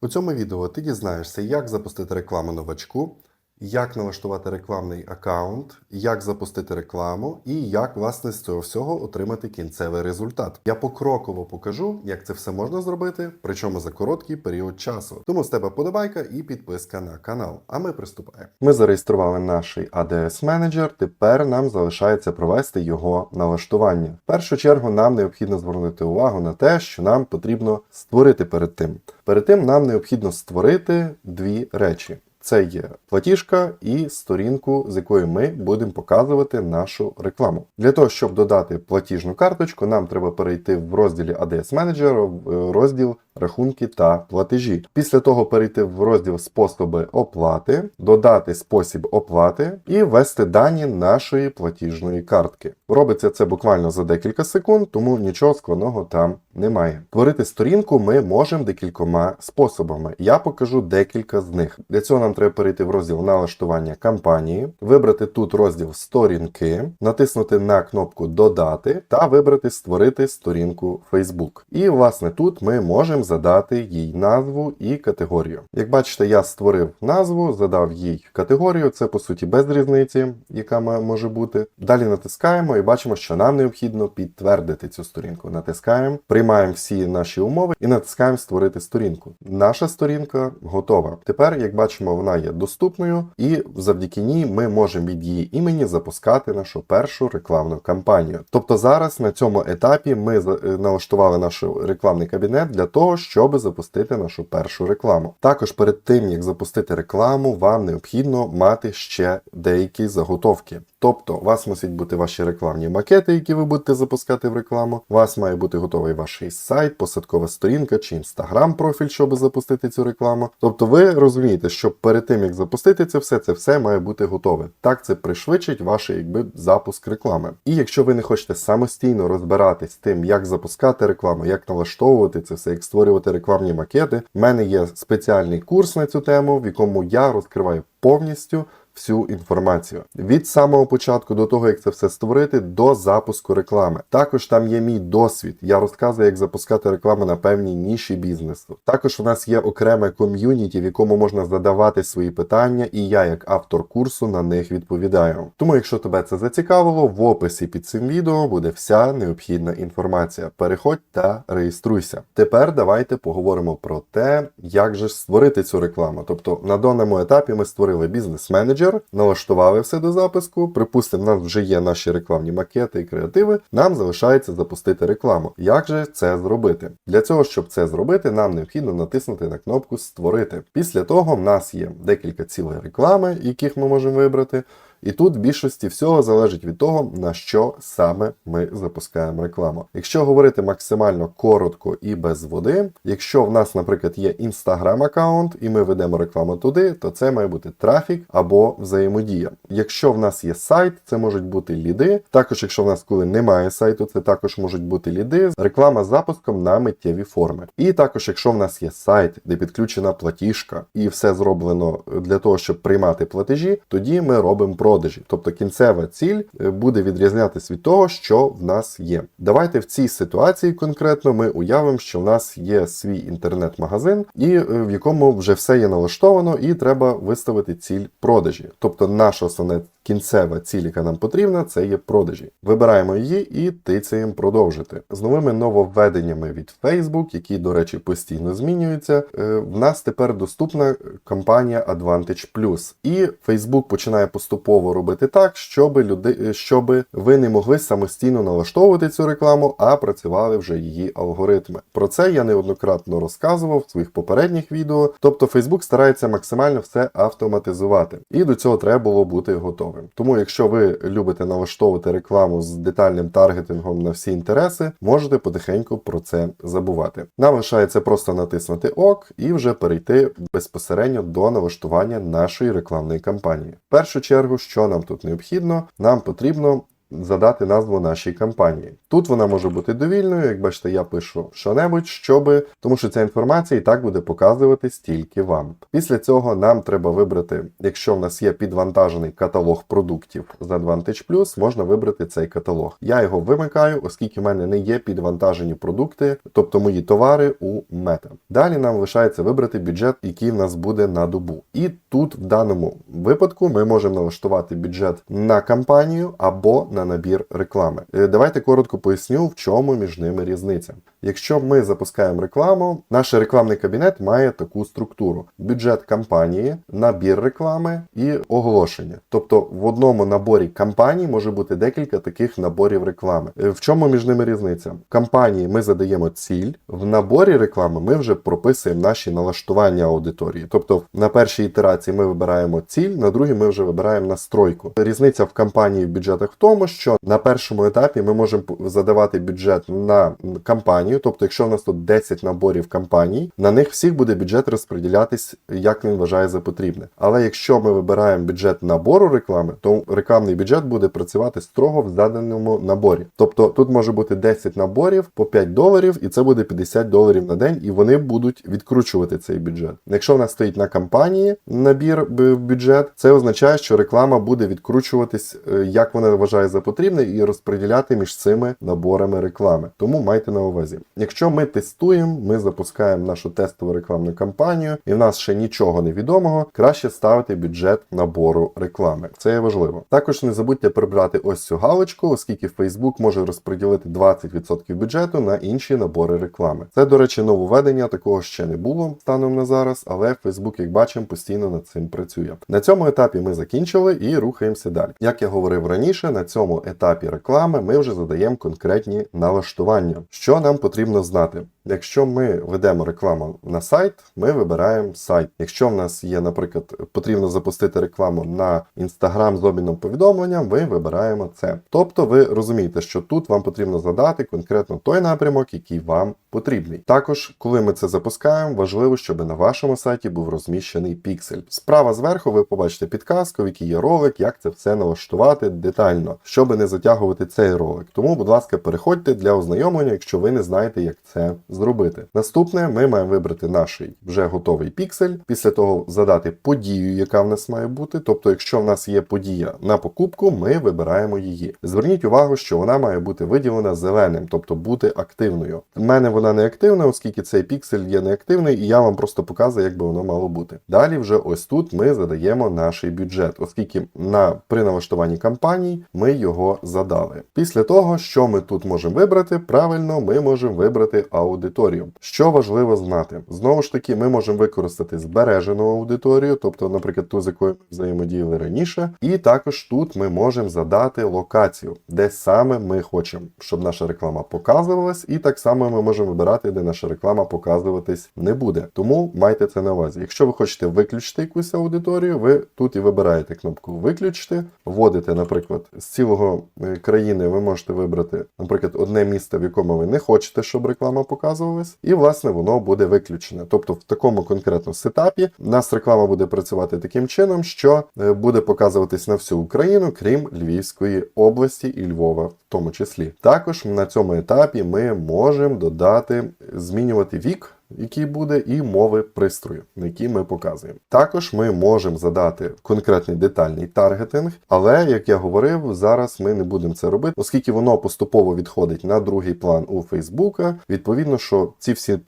У цьому відео ти дізнаєшся, як запустити рекламу новачку, як налаштувати рекламний аккаунт, як запустити рекламу і як власне з цього всього отримати кінцевий результат. Я покроково покажу, як це все можна зробити, причому за короткий період часу. Тому з тебе подобайка і підписка на канал. А ми приступаємо. Ми зареєстрували наш ADS менеджер. Тепер нам залишається провести його налаштування. В першу чергу нам необхідно звернути увагу на те, що нам потрібно створити перед тим. Перед тим нам необхідно створити дві речі. Це є платіжка і сторінку, з якої ми будемо показувати нашу рекламу. Для того, щоб додати платіжну карточку, нам треба перейти в розділі ADS Manager в розділ рахунки та платежі. Після того перейти в розділ способи оплати, додати спосіб оплати і ввести дані нашої платіжної картки. Робиться це буквально за декілька секунд, тому нічого складного там немає. Творити сторінку ми можемо декількома способами. Я покажу декілька з них. Для цього нам треба перейти в розділ налаштування кампанії, вибрати тут розділ сторінки, натиснути на кнопку Додати та вибрати Створити сторінку Facebook. І власне тут ми можемо задати їй назву і категорію. Як бачите, я створив назву, задав їй категорію. Це по суті без різниці, яка може бути. Далі натискаємо і бачимо, що нам необхідно підтвердити цю сторінку. Натискаємо, приймаємо всі наші умови і натискаємо Створити сторінку. Наша сторінка готова. Тепер, як бачимо, вона є доступною, і завдяки ній ми можемо від її імені запускати нашу першу рекламну кампанію. Тобто зараз на цьому етапі ми е, налаштували наш рекламний кабінет для того, щоб запустити нашу першу рекламу. Також перед тим як запустити рекламу, вам необхідно мати ще деякі заготовки. Тобто, у вас мусять бути ваші рекламні макети, які ви будете запускати в рекламу. У вас має бути готовий ваш сайт, посадкова сторінка чи інстаграм профіль, щоб запустити цю рекламу. Тобто, ви розумієте, що перед тим як запустити це все, це все має бути готове. Так це пришвидшить ваш якби запуск реклами. І якщо ви не хочете самостійно розбиратись тим, як запускати рекламу, як налаштовувати це все, як створювати рекламні макети, У мене є спеціальний курс на цю тему, в якому я розкриваю повністю всю інформацію від самого початку до того, як це все створити, до запуску реклами. Також там є мій досвід. Я розказую, як запускати рекламу на певній ніші бізнесу. Також у нас є окреме ком'юніті, в якому можна задавати свої питання, і я, як автор курсу, на них відповідаю. Тому, якщо тебе це зацікавило, в описі під цим відео буде вся необхідна інформація. Переходь та реєструйся. Тепер давайте поговоримо про те, як же створити цю рекламу. Тобто на даному етапі ми створили бізнес-менеджер, налаштували все до запуску. Припустимо, у нас вже є наші рекламні макети і креативи. Нам залишається запустити рекламу. Як же це зробити? Для цього, щоб це зробити, нам необхідно натиснути на кнопку Створити. Після того в нас є декілька цілей реклами, яких ми можемо вибрати. І тут в більшості всього залежить від того, на що саме ми запускаємо рекламу. Якщо говорити максимально коротко і без води, якщо в нас, наприклад, є інстаграм аккаунт і ми ведемо рекламу туди, то це має бути трафік або взаємодія. Якщо в нас є сайт, це можуть бути ліди. Також, якщо в нас коли немає сайту, це також можуть бути ліди. Реклама з запуском на миттєві форми. І також, якщо в нас є сайт, де підключена платіжка, і все зроблено для того, щоб приймати платежі, тоді ми робимо продажі. Тобто кінцева ціль е, буде відрізнятися від того, що в нас є. Давайте в цій ситуації конкретно ми уявимо, що в нас є свій інтернет-магазин, і е, в якому вже все є налаштовано, і треба виставити ціль продажі. Тобто наша основна кінцева ціль, яка нам потрібна, це є продажі. Вибираємо її і тицяємо продовжити. З новими нововведеннями від Facebook, які, до речі, постійно змінюються. е, В нас тепер доступна компанія Advantage Plus. І Facebook починає поступово робити так, щоб люди, щоб ви не могли самостійно налаштовувати цю рекламу, а працювали вже її алгоритми. Про це я неоднократно розказував в своїх попередніх відео. Тобто Facebook старається максимально все автоматизувати, і до цього треба було бути готовим. Тому, якщо ви любите налаштовувати рекламу з детальним таргетингом на всі інтереси, можете потихеньку про це забувати. Нам лишається просто натиснути ок і вже перейти безпосередньо до налаштування нашої рекламної кампанії. В першу чергу, що нам тут необхідно, нам потрібно задати назву нашій кампанії. Тут вона може бути довільною, як бачите, я пишу що-небудь, щоби, тому що ця інформація і так буде показуватись тільки вам. Після цього нам треба вибрати, якщо в нас є підвантажений каталог продуктів з Advantage Plus, можна вибрати цей каталог. Я його вимикаю, оскільки в мене не є підвантажені продукти, тобто мої товари у мета. Далі нам лишається вибрати бюджет, який в нас буде на добу. І тут в даному випадку ми можемо налаштувати бюджет на кампанію або на набір реклами. Е, Давайте коротко поясню, в чому між ними різниця. Якщо ми запускаємо рекламу, наш рекламний кабінет має таку структуру: бюджет кампанії, набір реклами і оголошення. Тобто в одному наборі кампаній може бути декілька таких наборів реклами. Е, В чому між ними різниця? В кампанії ми задаємо ціль, в наборі реклами ми вже прописуємо наші налаштування аудиторії. Тобто на першій ітерації ми вибираємо ціль, на другій ми вже вибираємо настройку. Різниця в кампанії в бюджетах в тому, що на першому етапі ми можемо задавати бюджет на кампанію. Тобто, якщо в нас тут 10 наборів кампаній, на них всіх буде бюджет розподілятись, як він вважає за потрібне. Але якщо ми вибираємо бюджет набору реклами, то рекламний бюджет буде працювати строго в заданому наборі. Тобто тут може бути 10 наборів по 5 доларів, і це буде 50 доларів на день, і вони будуть відкручувати цей бюджет. Якщо в нас стоїть на кампанії набір бюджет, це означає, що реклама буде відкручуватись, е, як вона вважає за потрібне, і розподіляти між цими наборами реклами. Тому майте на увазі. Якщо ми тестуємо, ми запускаємо нашу тестову рекламну кампанію, і в нас ще нічого не відомого, краще ставити бюджет набору реклами. Це є важливо. Також не забудьте прибрати ось цю галочку, оскільки Facebook може розподілити 20% бюджету на інші набори реклами. Це, до речі, нововведення, такого ще не було станом на зараз, але Facebook, як бачимо, постійно над цим працює. На цьому етапі ми закінчили і рухаємося далі. Як я говорив раніше, на цьому етапі реклами ми вже задаємо конкретні налаштування. Що нам потрібно знати? Якщо ми ведемо рекламу на сайт, ми вибираємо сайт. Якщо в нас є, наприклад, потрібно запустити рекламу на Instagram з обміном повідомленням, ми вибираємо це. Тобто ви розумієте, що тут вам потрібно задати конкретно той напрямок, який вам потрібний. Також, коли ми це запускаємо, важливо, щоб на вашому сайті був розміщений піксель. Справа зверху ви побачите підказку, в якій є ролик, як це все налаштувати детально, щоб не затягувати цей ролик. Тому, будь ласка, переходьте для ознайомлення, якщо ви не знаєте, як це зробити. Наступне ми маємо вибрати наш вже готовий піксель. Після того задати подію, яка в нас має бути. Тобто, якщо в нас є подія на покупку, ми вибираємо її. Зверніть увагу, що вона має бути виділена зеленим, тобто бути активною. В мене вона не активна, оскільки цей піксель є неактивний, і я вам просто показую, як би воно мало бути. Далі, вже ось тут ми задаємо наш бюджет, оскільки на при налаштуванні кампаній ми його задали. Після того, що ми тут можемо вибрати, правильно, ми можемо вибрати аудиторію. Що важливо знати, знову ж таки, ми можемо використати збережену аудиторію, тобто, наприклад, ту, з якою ми взаємодіяли раніше, і також тут ми можемо задати локацію, де саме ми хочемо, щоб наша реклама показувалась, і так само ми можемо вибирати, де наша реклама показуватись не буде. Тому майте це на увазі. Якщо ви хочете виключити якусь аудиторію, ви тут і вибираєте кнопку Виключити, вводите, наприклад, з цілого е, країни ви можете вибрати, наприклад, одне місце, в якому ви не хочете, щоб реклама показувалась, і власне воно буде виключене. Тобто, в такому конкретно сетапі у нас реклама буде працювати таким чином, що е, буде показуватись на всю Україну, крім Львівської області і Львова, в тому числі. Також на цьому етапі ми можемо додати, змінювати вік. Який буде, і мови пристрою, на які ми показуємо. Також ми можемо задати конкретний детальний таргетинг, але як я говорив, зараз ми не будемо це робити, оскільки воно поступово відходить на другий план у Фейсбука. Відповідно, що ці всі е,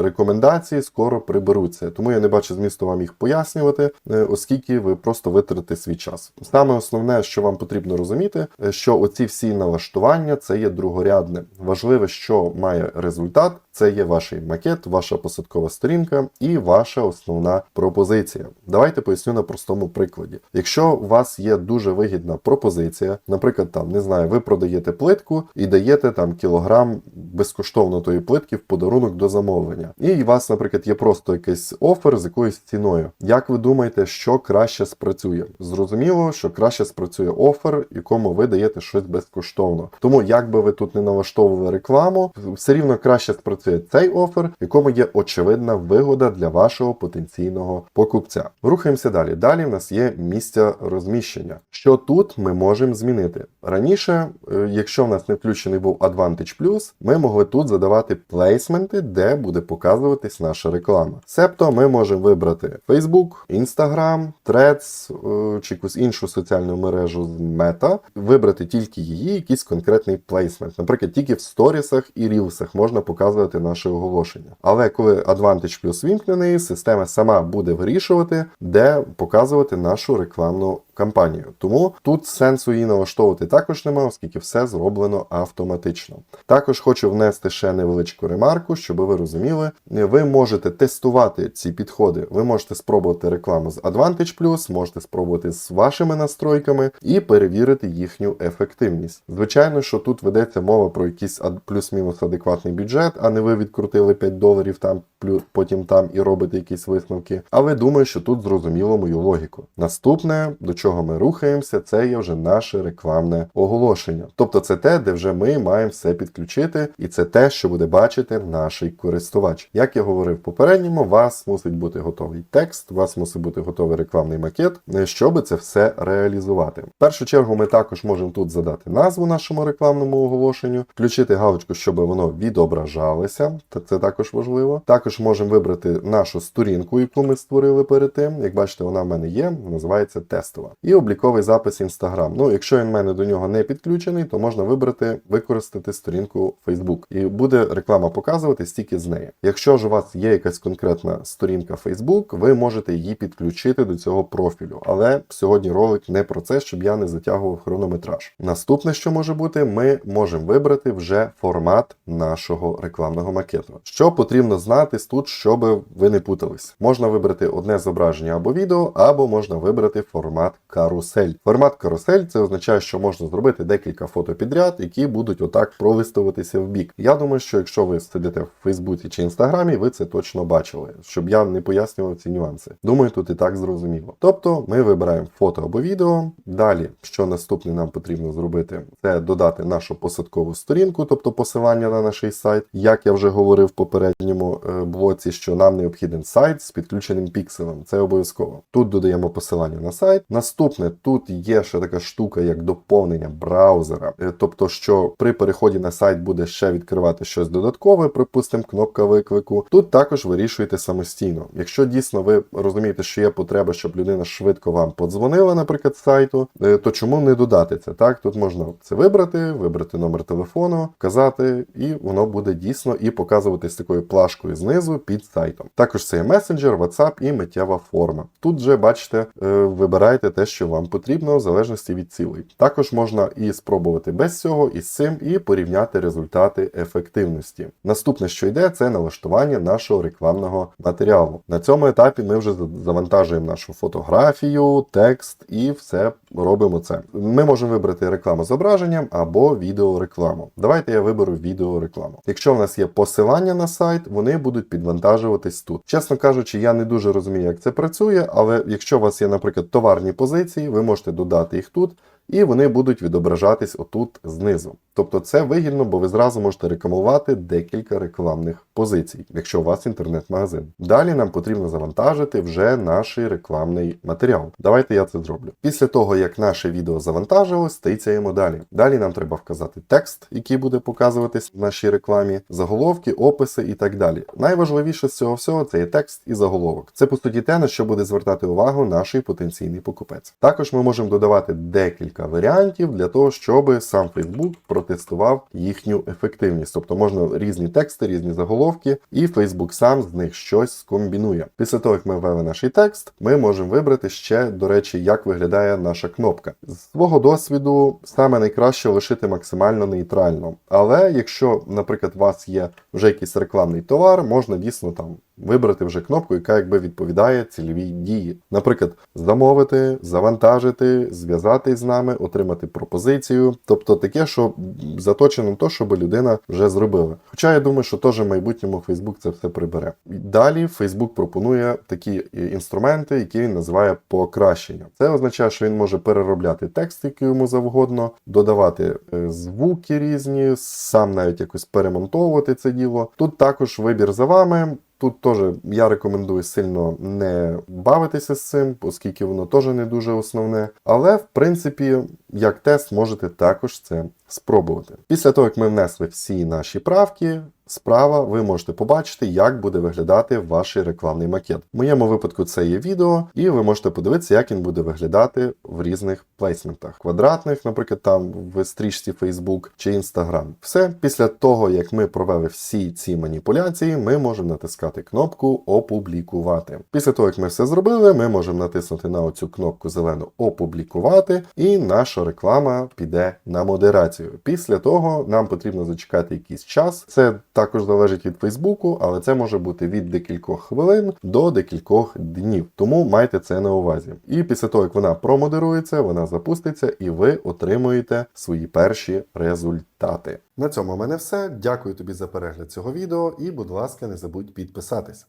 рекомендації скоро приберуться. Тому я не бачу змісту вам їх пояснювати, е, оскільки ви просто витратите свій час. Саме основне, що вам потрібно розуміти, е, що оці всі налаштування це є другорядне. Важливе, що має результат. Це є ваш макет, ваша посадкова сторінка і ваша основна пропозиція. Давайте поясню на простому прикладі. Якщо у вас є дуже вигідна пропозиція, наприклад, там не знаю, ви продаєте плитку і даєте там кілограм безкоштовно тої плитки в подарунок до замовлення. І у вас, наприклад, є просто якийсь офер з якоюсь ціною. Як ви думаєте, що краще спрацює? Зрозуміло, що краще спрацює офер, якому ви даєте щось безкоштовно. Тому як би ви тут не налаштовували рекламу, все рівно краще спрацює цей офер, якому цьому є очевидна вигода для вашого потенційного покупця. Рухаємося далі. Далі в нас є місця розміщення. Що тут ми можемо змінити? Раніше, е, якщо в нас не включений був Advantage Plus, ми могли тут задавати плейсменти, де буде показуватись наша реклама. Себто ми можемо вибрати Facebook, Instagram, Threads е, чи якусь іншу соціальну мережу з Meta, вибрати тільки її, якийсь конкретний плейсмент. Наприклад, тільки в сторісах і рілсах можна показувати наше оголошення. Але коли Advantage Plus вімкнений, система сама буде вирішувати, де показувати нашу рекламну кампанію. Тому тут сенсу її налаштовувати також немає, оскільки все зроблено автоматично. Також хочу внести ще невеличку ремарку, щоб ви розуміли, ви можете тестувати ці підходи. Ви можете спробувати рекламу з Advantage Plus, можете спробувати з вашими настройками і перевірити їхню ефективність. Звичайно, що тут ведеться мова про якийсь плюс-мінус адекватний бюджет, а не ви відкрутили 5 доларів там, плю- потім там і робите якісь висновки. Але думаю, що тут зрозуміло мою логіку. Наступне, до чого ми рухаємося, це є вже наше рекламне оголошення. Тобто це те, де вже ми маємо все підключити, і це те, що буде бачити наш користувач. Як я говорив попередньому, у вас мусить бути готовий текст, у вас мусить бути готовий рекламний макет, е, щоб це все реалізувати. В першу чергу ми також можемо тут задати назву нашому рекламному оголошенню, включити галочку, щоб воно відображалося, та це також важливо. Також можемо вибрати нашу сторінку, яку ми створили перед тим. Як бачите, вона в мене є, називається тестова. І обліковий запис Instagram. Ну, якщо він в мене до нього не підключений, то можна вибрати використати сторінку Facebook. І буде реклама показуватись тільки з неї. Якщо ж у вас є якась конкретна сторінка Facebook, ви можете її підключити до цього профілю. Але сьогодні ролик не про це, щоб я не затягував хронометраж. Наступне, що може бути, ми можемо вибрати вже формат нашого рекламного макету. Що потрібно знати тут, щоб ви не путались. Можна вибрати одне зображення або відео, або можна вибрати формат карусель. Формат карусель це означає, що можна зробити декілька фото підряд, які будуть отак пролистуватися в бік. Я думаю, що якщо ви сидите в Фейсбуці чи Інстаграмі, ви це точно бачили, щоб я не пояснював ці нюанси. Думаю, тут і так зрозуміло. Тобто ми вибираємо фото або відео. Далі, що наступне нам потрібно зробити, це додати нашу посадкову сторінку, тобто посилання на наш сайт. Як я вже говорив в попередньому е, блоці, що нам необхіден сайт з підключеним пікселем. Це обов'язково. Тут додаємо посилання на сайт. Наступне тут є ще така штука, як доповнення браузера. Е, Тобто, що при переході на сайт буде ще відкривати щось додаткове, припустимо, кнопка виклику. Тут також вирішуєте самостійно. Якщо дійсно ви розумієте, що є потреба, щоб людина швидко вам подзвонила, наприклад, з сайту, е, то чому не додати це? Так, тут можна це вибрати, вибрати номер телефону, вказати, і воно буде дійсно і показуватись такою плашкою знизу під сайтом. Також це є месенджер, WhatsApp і миттєва форма. Тут вже бачите, е, вибираєте що вам потрібно, в залежності від цілей. Також можна і спробувати без цього, і з цим, і порівняти результати ефективності. Наступне, що йде, це налаштування нашого рекламного матеріалу. На цьому етапі ми вже завантажуємо нашу фотографію, текст і все робимо це. Ми можемо вибрати рекламу з зображенням або відеорекламу. Давайте я виберу відеорекламу. Якщо в нас є посилання на сайт, вони будуть підвантажуватись тут. Чесно кажучи, я не дуже розумію, як це працює, але якщо у вас є, наприклад, товарні позиції, ви можете додати їх тут. І вони будуть відображатись отут знизу. Тобто це вигідно, бо ви зразу можете рекламувати декілька рекламних позицій, якщо у вас інтернет-магазин. Далі нам потрібно завантажити вже наш рекламний матеріал. Давайте я це зроблю. Після того, як наше відео завантажилось, тицяємо далі. Далі нам треба вказати текст, який буде показуватись в нашій рекламі, заголовки, описи і так далі. Найважливіше з цього всього це є текст і заголовок. Це по суті те, на що буде звертати увагу наш потенційний покупець. Також ми можемо додавати декілька варіантів для того, щоб сам Facebook протестував їхню ефективність. Тобто можна різні тексти, різні заголовки, і Facebook сам з них щось скомбінує. Після того, як ми ввели наш текст, ми можемо вибрати ще, до речі, як виглядає наша кнопка. З свого досвіду саме найкраще лишити максимально нейтрально. Але якщо, наприклад, у вас є вже якийсь рекламний товар, можна дійсно там вибрати вже кнопку, яка якби відповідає цільовій дії. Наприклад, замовити, завантажити, зв'язатись з нами, отримати пропозицію. Тобто таке, що заточено те, щоб людина вже зробила. Хоча я думаю, що теж в майбутньому Facebook це все прибере. Далі Facebook пропонує такі е, інструменти, які він називає покращення. Це означає, що він може переробляти текст, який йому завгодно, додавати е, звуки різні, сам навіть якось перемонтовувати це діло. Тут також вибір за вами. Тут теж я рекомендую сильно не бавитися з цим, оскільки воно теж не дуже основне. Але в принципі, як тест, можете також це спробувати. Після того, як ми внесли всі наші правки, справа ви можете побачити, як буде виглядати ваш рекламний макет. В моєму випадку це є відео, і ви можете подивитися, як він буде виглядати в різних плейсментах. Квадратних, наприклад, там в стрічці Facebook чи Instagram. Все після того, як ми провели всі ці маніпуляції, ми можемо натискати кнопку Опублікувати. Після того, як ми все зробили, ми можемо натиснути на оцю кнопку зелену Опублікувати, і наша реклама піде на модерацію. Після того нам потрібно зачекати якийсь час. Це також залежить від Фейсбуку, але це може бути від декількох хвилин до декількох днів. Тому майте це на увазі. І після того, як вона промодерується, вона запуститься, і ви отримуєте свої перші результати. На цьому в мене все. Дякую тобі за перегляд цього відео і, будь ласка, не забудь підписатись.